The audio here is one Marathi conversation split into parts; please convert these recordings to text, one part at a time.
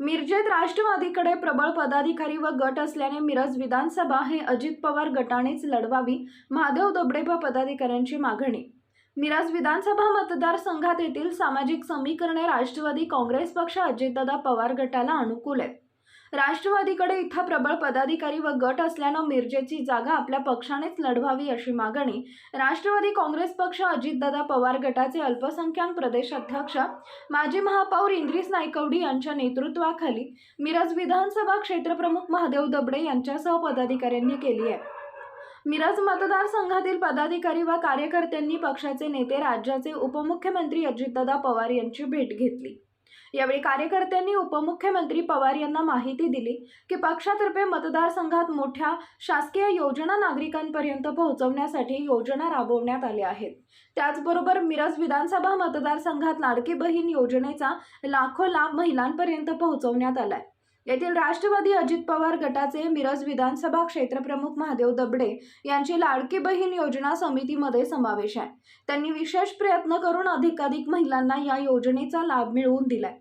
मिरजेत राष्ट्रवादीकडे प्रबळ पदाधिकारी व गट असल्याने मिरज विधानसभा हे अजित पवार गटानेच लढवावी महादेव दबडे व पदाधिकाऱ्यांची मागणी. मिरज विधानसभा मतदारसंघात येथील सामाजिक समीकरणे राष्ट्रवादी काँग्रेस पक्ष अजितदादा पवार गटाला अनुकूल आहेत. राष्ट्रवादीकडे इथं प्रबळ पदाधिकारी व गट असल्यानं मिरजेची जागा आपल्या पक्षानेच लढवावी अशी मागणी राष्ट्रवादी काँग्रेस पक्ष अजितदादा पवार गटाचे अल्पसंख्याक प्रदेश अध्यक्ष माजी महापौर इंद्रिस नायकवडी यांच्या नेतृत्वाखाली मिरज विधानसभा क्षेत्रप्रमुख महादेव दबडे यांच्यासह पदाधिकाऱ्यांनी केली आहे. मिरज मतदारसंघातील पदाधिकारी व कार्यकर्त्यांनी पक्षाचे नेते राज्याचे उपमुख्यमंत्री अजितदादा पवार यांची भेट घेतली. यावेळी कार्यकर्त्यांनी उपमुख्यमंत्री पवार यांना माहिती दिली की पक्षातर्फे मतदारसंघात मोठ्या शासकीय योजना नागरिकांपर्यंत पोहोचवण्यासाठी योजना राबवण्यात आल्या आहेत. त्याचबरोबर मिरज विधानसभा मतदारसंघात लाडकी बहीण योजनेचा लाखो लाभ महिलांपर्यंत पोहोचवण्यात आलाय. येथील राष्ट्रवादी अजित पवार गटाचे मिरज विधानसभा क्षेत्रप्रमुख महादेव दबडे यांची लाडकी बहीण योजना समितीमध्ये समावेश आहे. त्यांनी विशेष प्रयत्न करून अधिकाधिक महिलांना या योजनेचा लाभ मिळवून दिलाय.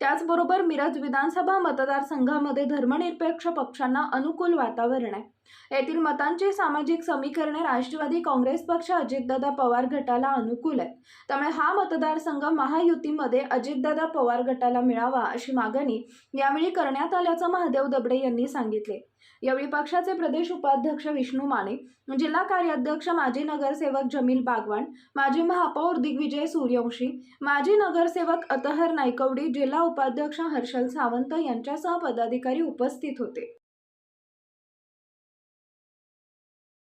त्याचबरोबर मिरज विधानसभा मतदारसंघामध्ये धर्मनिरपेक्ष पक्षांना अनुकूल वातावरण आहे. येथील मतांची सामाजिक समीकरणे राष्ट्रवादी काँग्रेस पक्ष अजितदादा पवार गटाला अनुकूल आहेत. त्यामुळे हा मतदारसंघ महायुतीमध्ये अजितदादा पवार गटाला मिळावा अशी मागणी यावेळी करण्यात आल्याचं महादेव दबडे यांनी सांगितले. यावेळी पक्षाचे प्रदेश उपाध्यक्ष विष्णू माने जिल्हा कार्याध्यक्ष माजी नगरसेवक जमील बागवान माजी महापौर दिग्विजय सूर्यवंशी माजी नगरसेवक अतहर नायकवडी जिल्हा उपाध्यक्ष हर्षल सावंत यांच्यासह पदाधिकारी उपस्थित होते.